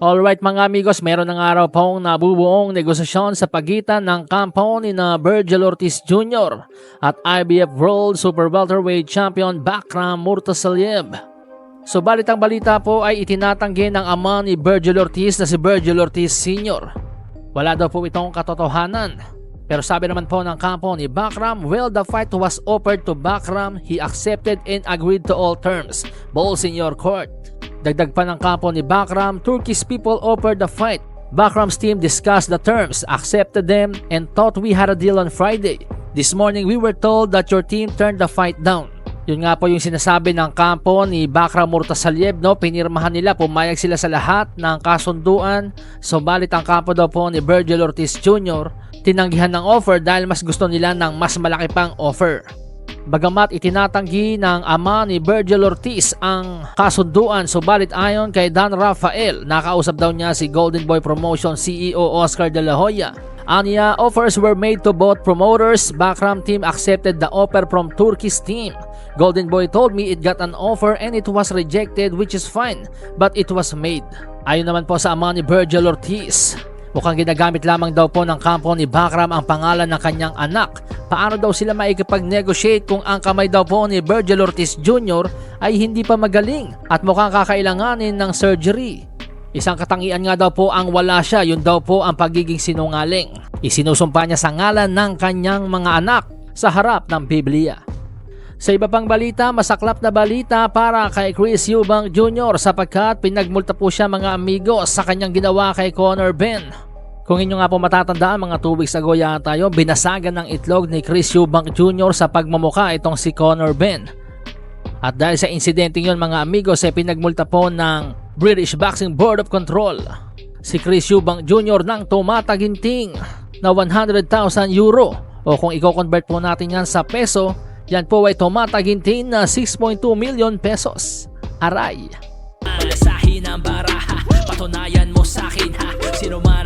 Alright mga amigos, meron ng araw pong nabubuong negosasyon sa pagitan ng kampo ni na Virgil Ortiz Jr. at IBF World Super Welterweight Champion Bakram Murtasalyev. Subalit ang balita po ay itinatanggi ng ama ni Virgil Ortiz na si Virgil Ortiz Sr. Wala daw po itong katotohanan. Pero sabi naman po ng kampo ni Bakram, well the fight was offered to Bakram, he accepted and agreed to all terms. Ball senior court. Dagdag pa ng kampo ni Bakram, Turkish people offered the fight. Bakram's team discussed the terms, accepted them, and thought we had a deal on Friday. This morning we were told that your team turned the fight down. Yun nga po yung sinasabi ng kampo ni Bakram Murtasalyev, no? Pinirmahan nila, pumayag sila sa lahat ng kasunduan. Subalit ang kampo daw po ni Virgil Ortiz Jr. tinanggihan ng offer dahil mas gusto nila ng mas malaki pang offer. Bagamat itinatanggi ng ama ni Virgil Ortiz ang kasunduan subalit ayon kay Dan Rafael, nakausap daw niya si Golden Boy Promotion CEO Oscar De La Hoya. Anya, offers were made to both promoters. Bakram team accepted the offer from Turkish team. Golden Boy told me it got an offer and it was rejected which is fine, but it was made. Ayon naman po sa ama ni Virgil Ortiz, Mukhang ginagamit lamang daw po ng kampo ni Bakram ang pangalan ng kanyang anak. Paano daw sila maikipag-negotiate kung ang kamay daw po ni Virgil Ortiz Jr. ay hindi pa magaling at mukhang kakailanganin ng surgery. Isang katangian nga daw po ang wala siya, yun daw po ang pagiging sinungaling. Isinusumpa niya sa ngalan ng kanyang mga anak sa harap ng Biblia. Sa iba pang balita, masaklap na balita para kay Chris Eubank Jr. sapagkat pinagmulta po siya mga amigo sa kanyang ginawa kay Conor Ben. Kung inyo nga po matatandaan mga 2 weeks ago yata yun, binasagan ng itlog ni Chris Eubank Jr. sa pagmamuka itong si Conor Ben. At dahil sa insidente yun mga amigos ay pinagmulta po ng British Boxing Board of Control si Chris Eubank Jr. ng tumataginting na 100,000 euro o kung i-convert po natin yan sa peso yan po ay tumatagintin na 6.2 million pesos. Aray! Alasahin ang baraha, patunayan mo sa akin ha, sino man